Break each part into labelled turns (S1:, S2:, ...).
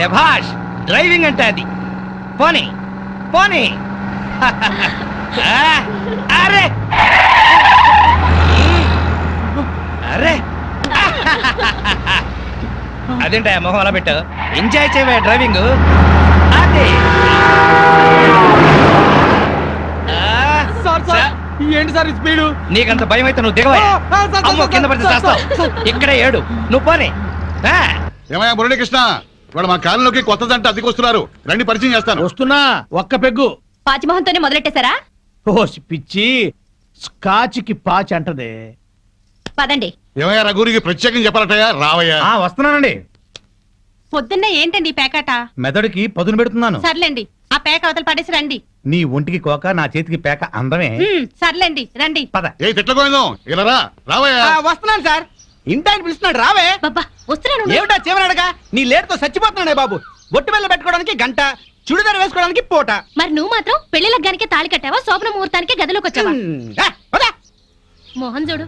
S1: శభాష్ డ్రైవింగ్ అంటే అది. పోనీ పోనీ. అరే. అరే. అదేంటా మొహం అలా పెట్టు. ఎంజాయ్ చేయవే డ్రైవింగ్. అదే. ఆ,
S2: సార్ సార్. ఏంటి సార్ స్పీడు?
S1: నీకంత భయం అయితే నువ్వు దిగవా. అమ్మో కింద పడితే చేస్తావు ఇక్కడే ఏడు. నువ్వు పోనీ. ఆ,
S3: ఏమయ్యా మురళీకృష్ణ? ఇవాళ మా కాలంలోకి కొత్త జంట అద్దెకి వస్తున్నారు. రండి పరిచయం చేస్తాను.
S4: వస్తున్నా? ఒక్క పెగ్గు.
S5: పాచిమోహంతోనే మొదలెట్టేశారా?
S4: ఓ పిచ్చి స్కాచ్కి పాచి అంటదే.
S5: పదండి.
S3: ఏమయ్యా రఘురికి ప్రత్యేకం చెప్పాలటయ్యా? రావయ్యా.
S4: ఆ వస్తున్నానండి.
S5: పొద్దున్నే ఏంటండి ఈ పేకాట?
S4: మెదడుకి పదును పెడుతున్నాను.
S5: సర్లేండి ఆ పేక అవతల పడేసి రండి.
S4: నీ ఒంటికి కోక నా చేతికి పేక అందమే.
S5: ఉమ్, సర్లేండి రండి.
S4: పద.
S3: ఏ తిట్లకోయిందో ఇలా రా. రావయ్యా.
S2: వస్తున్నాను సార్. ఇంటాయన పిలుస్తున్నాడు రావే.
S5: బాబా వస్తున్నాను
S2: ఏమిటా చివరడగా నీ లేటుతో చచ్చిపోతున్నాడే బాబు. బొట్టు వెళ్ళ పెట్టుకోవడానికి గంట చుడిదార్ వేసుకోవడానికి పూట.
S5: మరి నువ్వు మాత్రం పెళ్ళి లగ్గానికి తాళి కట్టావా? శోభన ముహూర్తానికి గదిలోకి వచ్చావా. మోహన్ చూడు.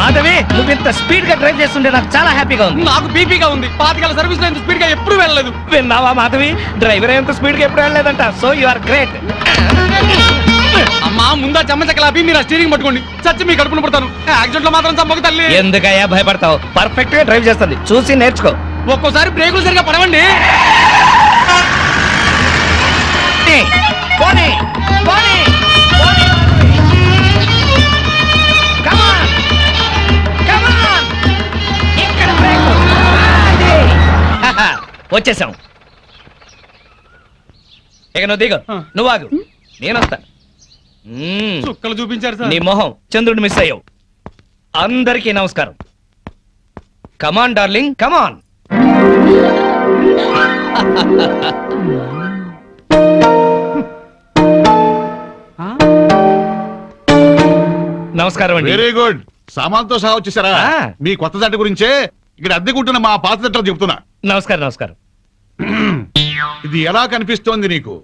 S1: మాధవి నువ్వు ఇంత స్పీడ్గా డ్రైవ్ చేస్తుంటే నాకు చాలా హ్యాపీగా ఉంది.
S2: నాకు బీపీగా ఉంది. పాతికాల సర్వీస్లో ఇంత స్పీడ్గా ఎప్పుడు వెళ్ళలేదు.
S1: విన్నావా మాధవి? డ్రైవర్ ఎంత స్పీడ్గా ఎప్పుడు వెళ్ళలేదంట. సో యు ఆర్ గ్రేట్
S2: అమ్మా ముందా చెమ్మచక్కలాపి మీరు ఆ స్టీరింగ్ పట్టుకోండి. చచ్చి మీ కడుపున పడతాను. యాక్సిడెంట్లో మాత్రం చంపక తల్లి.
S1: ఎందుకయ్యా భయపడతావు? పర్ఫెక్ట్గా డ్రైవ్ చేస్తుంది. చూసి నేర్చుకో.
S2: ఒక్కోసారి బ్రేకులు సరిగా పడవండి.
S1: పోనీ. పోనీ. వచ్చేసాం. ఇక నువ్వు దిగు. నువ్వు ఆగు. నేను వస్తా. మ్మ్.
S2: చుక్కలు చూపించారు సార్.
S1: నీ మొహం చంద్రుడు మిస్ అయ్యావు. అందరికీ నమస్కారం. Come on darling come on? నమస్కారం అండి.
S3: వెరీ గుడ్ సామాన్తో సహా వచ్చేసారా. మీ కొత్త జంట గురించే ఇక్కడ అద్దెకుంటున్న మా పాత జంటలు చెప్తున్నా.
S1: నమస్కారం నమస్కారం.
S3: ఇది ఎలా కనిపిస్తోంది నీకు?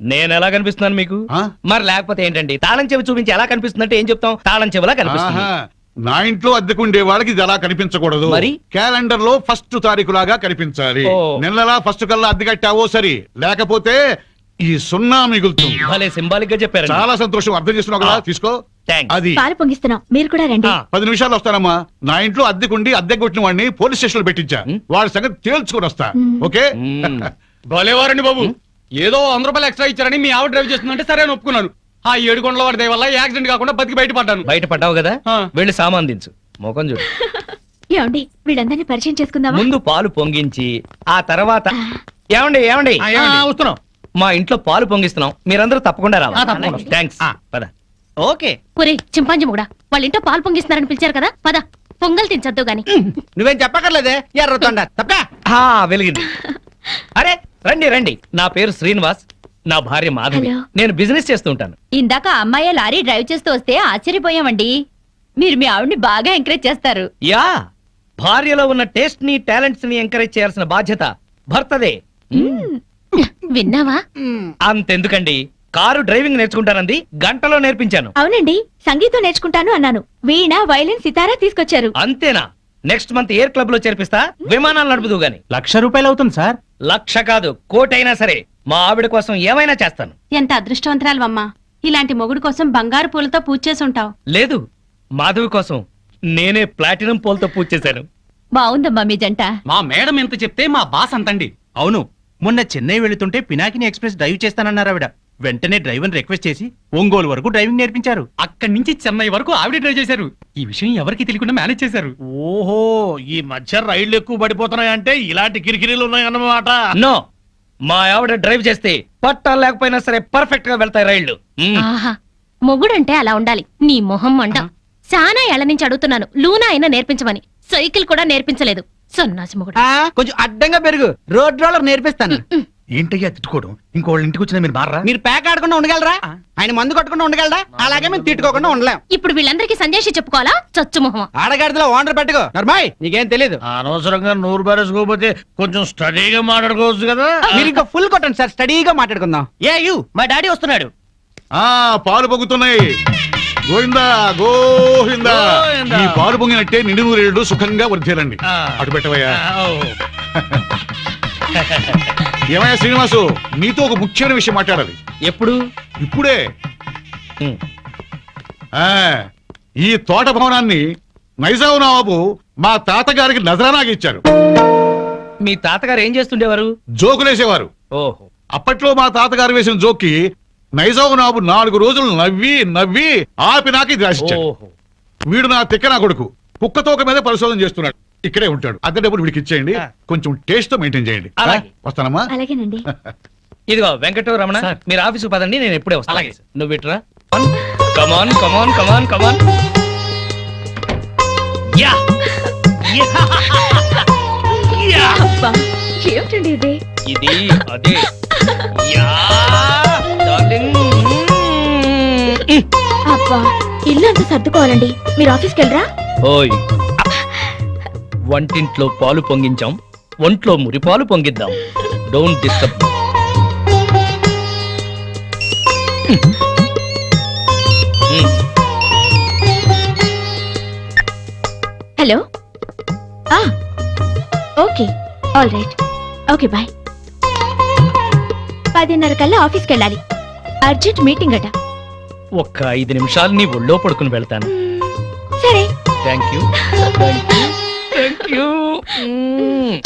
S1: నేను ఎలా కనిపిస్తున్నాను మీకు?
S3: ఆ?
S1: మరి లేకపోతే ఏంటండి? తాళం చెవి చూపించి ఎలా కనిపిస్తుందంటే ఏం చెప్తాం? తాళం చెవిలా కనిపిస్తుంది.
S3: ఆహా. నా ఇంట్లో అద్దెకుండే వాళ్ళకి ఇది ఎలా కనిపించకూడదు?
S1: మరి?
S3: క్యాలెండర్లో ఫస్ట్ తారీఖు లాగా కనిపించాలి.
S1: ఓ.
S3: నెలలా ఫస్ట్ కల్లా అద్దె కట్టావో సరి. లేకపోతే ఈ సున్నా మిగులుతుంది.
S1: భలే సింబాలిక్గా చెప్పారు
S3: చాలా సంతోషం. అర్థం చేస్తున్నావు కదా. తీసుకో. అది.
S5: పాలు పొంగిస్తున్నాం. మీరు కూడా రండి.
S3: పది నిమిషాలు వస్తానమ్మా. నా ఇంట్లో అద్దెకుండి అద్దె కొట్టిన వాడిని పోలీస్ స్టేషన్లో పెట్టించా.
S1: ఉం?
S3: వాడి సంగతి తేల్చుకొని వస్తా. ఓకే?
S2: భలేవారండి బాబు. ఏదో వంద రూపాయలు ఎక్స్ట్రా ఇచ్చారని మీ ఆవిడ డ్రైవ్ చేస్తుందంటే సరే అని ఒప్పుకున్నాను. ఆ ఏడు కొండల వాడి దయ వల్ల యాక్సిడెంట్ కాకుండా బతికి బయటపడ్డాను.
S1: బయట పడ్డావు కదా. వెళ్ళి సామాన్ దించు. ముఖం చూడు.
S5: ఏమండి వీళ్ళందరినీ పరిచయం చేసుకుందామా?
S1: ముందు పాలు పొంగించి ఆ తర్వాత ఏమండి ఏమండి?
S4: ఆ, వస్తున్నాం.
S1: మా ఇంట్లో పాలు పొంగిస్తున్నాం. మీరందరూ తప్పకుండా రావాలి. థ్యాంక్స్
S4: ఆ.
S1: పద.
S2: ఓకే.
S5: ఒరే చింపాంజీ కూడా వాళ్ళ ఇంట్లో పాలు పొంగిస్తున్నారని పిలిచారు కదా పద. పొంగల్ తినచద్దు గాని.
S2: నువ్వేం చెప్పక్కర్లేదే? ఎర్రతొండ తప్ప.
S1: ఆ, వెలిగింది. అరే రండి రండి. నా పేరు శ్రీనివాస్ నా భార్య మాధవి.
S5: హలో.
S1: నేను బిజినెస్ చేస్తూ ఉంటాను.
S5: ఇందాక అమ్మాయి లారీ డ్రైవ్ చేస్తూ వస్తే ఆశ్చర్యపోయామండి. మీరు మీ ఆవిడ్ని బాగా ఎంకరేజ్ చేస్తారు.
S1: యా భార్యలో ఉన్న టేస్ట్ని టాలెంట్స్ని ఎంకరేజ్ చేయాల్సిన బాధ్యత భర్తదే.
S5: విన్నావా?
S1: అంతెందుకండి. కారు డ్రైవింగ్ నేర్చుకుంటానంది గంటలో నేర్పించాను.
S5: అవునండి సంగీతం నేర్చుకుంటాను అన్నాను. వీణ వైలిన్ సితారా తీసుకొచ్చారు.
S1: అంతేనా? నెక్స్ట్ మంత్ ఎయిర్ క్లబ్లో చేర్పిస్తా విమానాలు నడుపుదు గాని.
S4: లక్ష రూపాయలు అవుతుంది సార్.
S1: లక్ష కాదు కోటైనా సరే. మా ఆవిడ కోసం ఏమైనా చేస్తాను.
S6: ఎంత అదృష్టవంతరాలవమ్మా ఇలాంటి మొగుడు కోసం బంగారు పూలతో పూజ చేసి ఉంటావు
S1: లేదు మాధవి కోసం నేనే ప్లాటినం పోల్తో పూజ చేశాను.
S5: బాగుందమ్మా మీ జంట.
S2: మా మేడం ఎంత చెప్తే మా బాస్ అంతండి.
S4: అవును మొన్న చెన్నై వెళుతుంటే పినాకిని ఎక్స్ప్రెస్ డ్రైవ్ చేస్తానన్నారు ఆవిడ. వెంటనే డ్రైవర్ రిక్వెస్ట్ చేసి ఒంగోలు వరకు డ్రైవింగ్ నేర్పించారు.
S2: అక్కడి నుంచి చెన్నై వరకు ఆవిడ డ్రైవ్ చేశారు. ఈ విషయం ఎవరికి తెలియకుండా మేనేజ్ చేశారు.
S4: ఓహో ఈ మధ్య రైళ్ళు ఎక్కువ పడిపోతున్నాయంటే ఇలాంటి కిరికిరీలు ఉన్నాయన్నమాట.
S1: నో మా ఆవిడ డ్రైవ్ చేస్తే పట్టాలు లేకపోయినా సరే పర్ఫెక్ట్గా వెళ్తాయి రైళ్ళు.
S5: ఆహా మొగుడంటే అలా ఉండాలి. నీ మొహం మండ. చాలా ఏళ్ళ నుంచి అడుగుతున్నాను. లూనా అయినా నేర్పించమని. సైకిల్ కూడా నేర్పించలేదు. సన్నాసి మొగుడు.
S2: కొంచెం అడ్డంగా పెరుగు. రోడ్ రోలర్ నేర్పిస్తాను.
S4: ఏంటయ్యా తిట్టుకోవడం? ఇంకోళ్ళ ఇంటికి వచ్చిన మీరు మారా
S2: మీరు ప్యాక్ ఆడకుండా ఉండగలరా? ఆయన మందు కొట్టకుండా ఉండగలరా అలాగే మేము తిట్టుకోకుండా ఉండలేం.
S5: ఇప్పుడు వీళ్ళందరికీ సంజాషి చెప్పుకోవాలా? చచ్చు మొహం
S2: ఆడగాడిలో ఓనర్ పెట్టుకో. నర్మాయ్ నీకేం తెలియదు
S4: అనవసరంగా నూరు బారేసుకోకపోతే కొంచెం స్టడీగా మాట్లాడుకోవచ్చు కదా.
S2: మీరు ఇంకా ఫుల్ కొట్టండి సార్ స్టడీగా మాట్లాడుకుందాం.
S1: ఏ యు మా డాడీ వస్తున్నాడు.
S3: ఆ పాలు పొగుతున్నాయి. గోవిందా గోవిందా. ఈ పాలు పొంగినట్టే నిండు నూరేళ్ళు సుఖంగా వర్ధేలండి
S1: ఆ.
S3: అటు పెట్టవయ్యా. ఏమయ్యా శ్రీనివాసు? నీతో ఒక ముఖ్యమైన విషయం మాట్లాడాలి.
S1: ఎప్పుడు?
S3: ఇప్పుడే. ఆ ఈ తోట భవనాన్ని నైజాం నవాబు మా తాతగారికి నజరానాకి ఇచ్చారు.
S1: మీ తాతగారు ఏం చేస్తుండేవారు?
S3: జోకులేసేవారు.
S1: ఓహో.
S3: అప్పట్లో మా తాతగారు వేసిన జోక్కి నైజాం నవాబు నాలుగు రోజులు నవ్వి నవ్వి ఆపి నాకి ఇది రాసిచ్చాడు.
S1: ఓహో.
S3: వీడు నా తిక్క నా కొడుకు. కుక్క తోక మీద పరిశోధన చేస్తున్నాడు. ఇక్కడే ఉంటాడు. అద్దె డబ్బులు వీడికి ఇచ్చేయండి. కొంచెం టేస్ట్తో మెయింటైన్ చేయండి.
S1: అలాగే.
S3: వస్తానమ్మా.
S6: అలాగేనండి.
S1: ఇదిగో వెంకటరమణ
S2: సార్.
S1: మీరు ఆఫీసు పదండి నేను ఎప్పుడే వస్తాను
S2: అలాగే.
S1: నువ్వు ఇట్రా. Come on come on come on come on yeah! Yeah!
S5: ఏమిటండి ఇది?
S1: ఇది అదే. యా! డార్లింగ్.
S5: అబ్బా ఇల్లు అంతా సర్దుకోవాలండి. మీరు ఆఫీస్కి వెళ్ళరా?
S1: ఓయ్ వంటింట్లో పాలు పొంగించాం. ఒంట్లో మురిపాలు పొంగిద్దాం. డోంట్ డిస్టర్బ్
S5: హలో ఆ okay all right okay bye పదిన్నర కల్లా ఆఫీస్కి వెళ్ళాలి అర్జెంట్ మీటింగ్ అట.
S1: ఒక్క ఐదు నిమిషాలు నీ ఒళ్ళో పడుకుని వెళ్తాను.
S5: సరే.
S1: Thank you thank you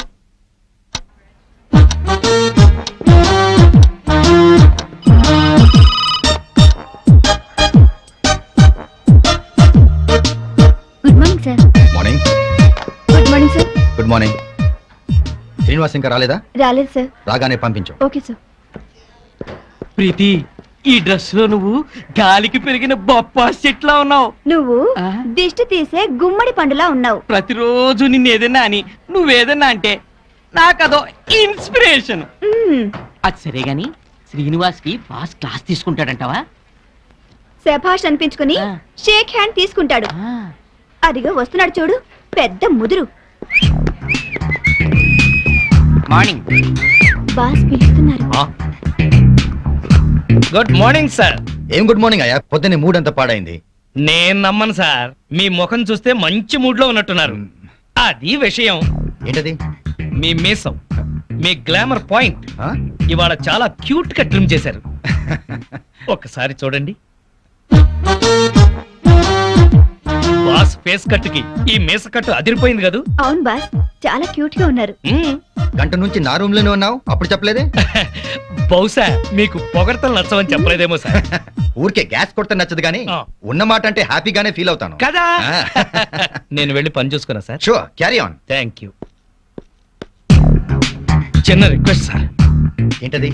S5: good morning sir
S7: morning
S5: good morning sir
S7: good morning Srinivas ఇంకా రాలేదా?
S5: రాలేదు సార్
S7: రాగానే పంపించు.
S5: Okay sir
S4: Preethi. ఈ డ్రెస్లో నువ్వు గాలికి పెరిగిన బొప్పా చెట్లా ఉన్నావు.
S8: నువ్వు
S4: ఆ?
S8: దిష్టి తీసే గుమ్మడి పండులా ఉన్నావు.
S4: ప్రతిరోజు నిన్ను ఏదన్నా అని నువ్వేదన్నా అంటే నాకదో ఇన్స్పిరేషన్.
S8: మ్మ్.
S9: అది సరే గాని శ్రీనివాస్కి బాస్ క్లాస్ తీసుకుంటాడంటావా?
S8: శభాష్ అనిపించుకుని
S9: ఆ.
S8: షేక్ హ్యాండ్ తీసుకుంటాడు. అదిగో వస్తున్నాడు చూడు పెద్ద ముదురు.
S9: మార్నింగ్.
S8: బాస్ పిలుస్తున్నారు.
S1: గుడ్ మార్నింగ్ సార్
S7: ఏం గుడ్ మార్నింగ్ అయ్యా? పొద్దున్నే మూడ్ అంతా పాడైంది.
S1: నేను నమ్మను సార్ మీ ముఖం చూస్తే మంచి మూడ్లో ఉన్నట్టున్నారు అది విషయం.
S7: ఏంటది?
S1: మీ మీసం మీ గ్లామర్ పాయింట్
S7: ఆ?
S1: ఇవాళ చాలా క్యూట్గా ట్రిమ్ చేశారు. ఒకసారి చూడండి. ఫేస్ కట్కి ఈ మీస కట్టు అదిరిపోయింది కదూ?
S8: అవును బాస్ చాలా క్యూట్గా ఉన్నారు.
S1: మ్మ్.
S7: గంట నుంచి నా రూమ్లోనే ఉన్నావు? అప్పుడు చెప్పలేదే?
S1: బహుశా మీకు పొగడతలు నచ్చవని చెప్పలేదేమో సార్.
S7: ఊరికే గ్యాస్ కొడితే నచ్చదు కానీ
S1: ఆ.
S7: ఉన్న మాట అంటే హ్యాపీగానే ఫీల్ అవుతాను.
S1: కదా. నేను వెళ్ళి పని చూసుకున్నా sir.
S7: Sure carry on
S1: thank you చిన్న రిక్వెస్ట్ సార్.
S7: ఏంటది?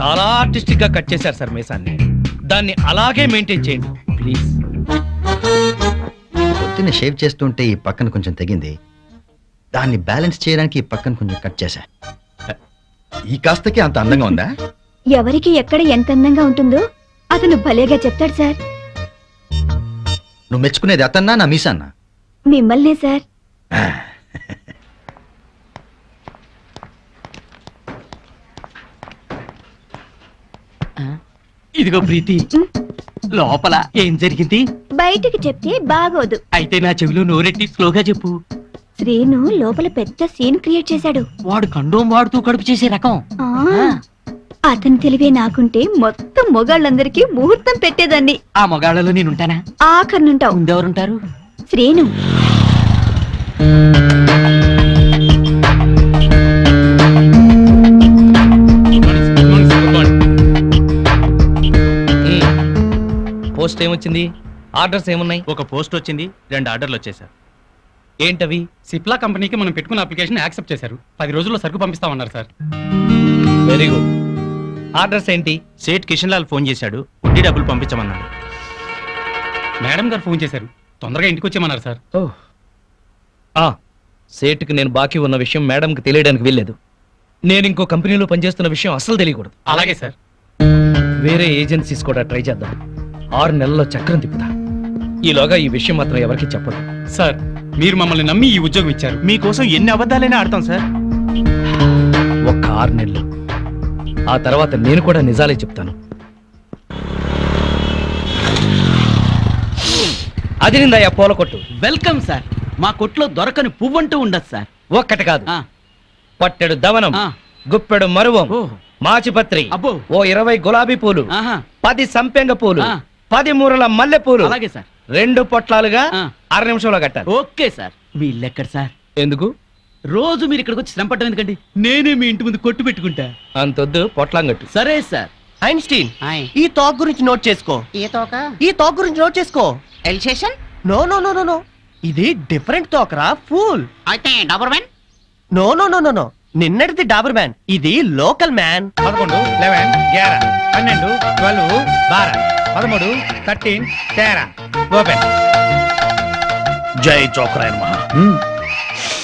S1: చాలా ఆర్టిస్టిక్గా కట్ చేశారు సార్ మీసాన్ని. దాన్ని అలాగే మెయింటైన్ చేయండి. ప్లీజ్.
S7: పొద్దున్న షేవ్ చేస్తుంటే ఈ పక్కన కొంచెం తెగింది. దాన్ని బ్యాలెన్స్ చేయడానికి ఈ పక్కన కొంచెం కట్ చేశా. ఈ కాస్తకి అంత అందంగా ఉందా?
S8: ఎవరికి ఎక్కడ ఎంత అందంగా ఉంటుందో అతను భలేగా చెప్తాడు సార్.
S7: నువ్వు మెచ్చుకునేది అతన్నా నా మీసన్నా?
S8: మిమ్మల్నే సార్.
S9: ఇదిగో ప్రీతి. లోపల ఏం జరిగింది?
S8: బయటికి చెప్తే బాగోదు.
S9: అయితే నా చెవిలో నోరెట్టి స్లోగా చెప్పు.
S8: శ్రీను లోపల పెద్ద సీన్ క్రియేట్ చేశాడు.
S9: వాడు కండోం వాడుతూ కడుపు చేసే రకం.
S8: ఆ, అతని తెలివే నాకుంటే మొత్తం మొగాళ్ళందరికీ ముహూర్తం పెట్టేదాన్ని.
S9: ఆ మొగాళ్ళలో నేనుంటానా?
S8: ఆఖరినుంటావు.
S9: ముందెవరుంటారు
S8: శ్రీను.
S1: ఏమొచ్చింది? ఆర్డర్స్ ఏమున్నాయి?
S4: ఒక పోస్ట్ వచ్చింది రెండు ఆర్డర్లు వచ్చేసారు
S1: ఏంటవి?
S2: సిప్లా కంపెనీకి మనం పెట్టుకున్న అప్లికేషన్ యాక్సెప్ట్ చేశారు. పది రోజుల్లో సరుకు పంపిస్తామన్నారు సార్.
S1: వెరీ గుడ్ ఆర్డర్స్ ఏంటి?
S4: సేట్ కిషన్ లాల్ ఫోన్ చేశాడు వడ్డీ డబ్బులు పంపించమన్నాడు.
S2: మేడం గారు ఫోన్ చేశారు. తొందరగా ఇంటికి వచ్చేయమన్నారు సార్.
S1: ఆ సేటుకి నేను బాకీ ఉన్న విషయం మేడంకి తెలియడానికి వీల్లేదు. నేను ఇంకో కంపెనీలో పనిచేస్తున్న విషయం అస్సలు తెలియకూడదు.
S2: అలాగే సార్.
S1: వేరే ఏజెన్సీస్ కూడా ట్రై చేద్దాం. ఆరు నెలల్లో చక్రం తిప్పుతా. ఈలోగా ఈ విషయం మాత్రం ఎవరికి చెప్పదు
S2: సార్ మీరు మమ్మల్ని నమ్మి ఈ ఉద్యోగం ఇచ్చారు.
S4: మీకోసం ఎన్ని అబద్ధాలైనా ఆడతాం సార్.
S1: ఒక్క ఆరు నెలలు. ఆ తర్వాత నేను కూడా నిజాలే చెప్తాను. అదిరిందయ్యా పూల కొట్టు?
S9: Welcome sir. మా కొట్లో దొరకని పువ్వంటూ ఉండదు సార్.
S1: ఒక్కటి కాదు.
S9: ఆ,
S1: పట్టెడు దవనం
S9: ఆ.
S1: గుప్పెడు మరువం
S9: ఓ.
S1: మాచిపత్రి
S9: అబ్బో.
S1: ఓ ఇరవై గులాబీ పూలు
S9: ఆహా,
S1: పది సంపెంగ పూలు
S9: ఆ.
S1: పది మూరల మల్లె పూలు
S9: అలాగే సార్.
S1: రెండు పొట్లాలుగా
S9: ఆ.
S1: అర నిమిషంలో కట్టాలి.
S9: Okay sir. వీళ్ళెక్కడ సార్.
S1: ఎందుకు?
S9: రోజు మీరు ఇక్కడికి వచ్చి శ్రమ ఎందుకండి? నేనే మీ ఇంటి ముందు కొట్టు పెట్టుకుంటా.
S1: అంతొద్దు పొట్లాంగట్టు
S9: సరే సార్.
S10: ఐన్స్టీన్. ఈ టాక్ గురించి నోట్ చేసుకో.
S9: ఏ తోక?
S10: ఈ టాక్ గురించి నోట్ చేసుకో.
S9: Alsatian?
S10: No no no no no. ఇది డిఫరెంట్ టాక్ రా ఫూల్.
S9: అయితే Doberman
S10: no no no no no. నిన్నటిది Dabur man ఇది లోకల్ మ్యాన్.
S1: పదకొండు లెవెన్ గ్యారా. పన్నెండు ట్వెల్వ్ బారా. పదమూడు థర్టీన్ తేరా. ఓపెన్
S3: జై చోకరాయన్ మహా.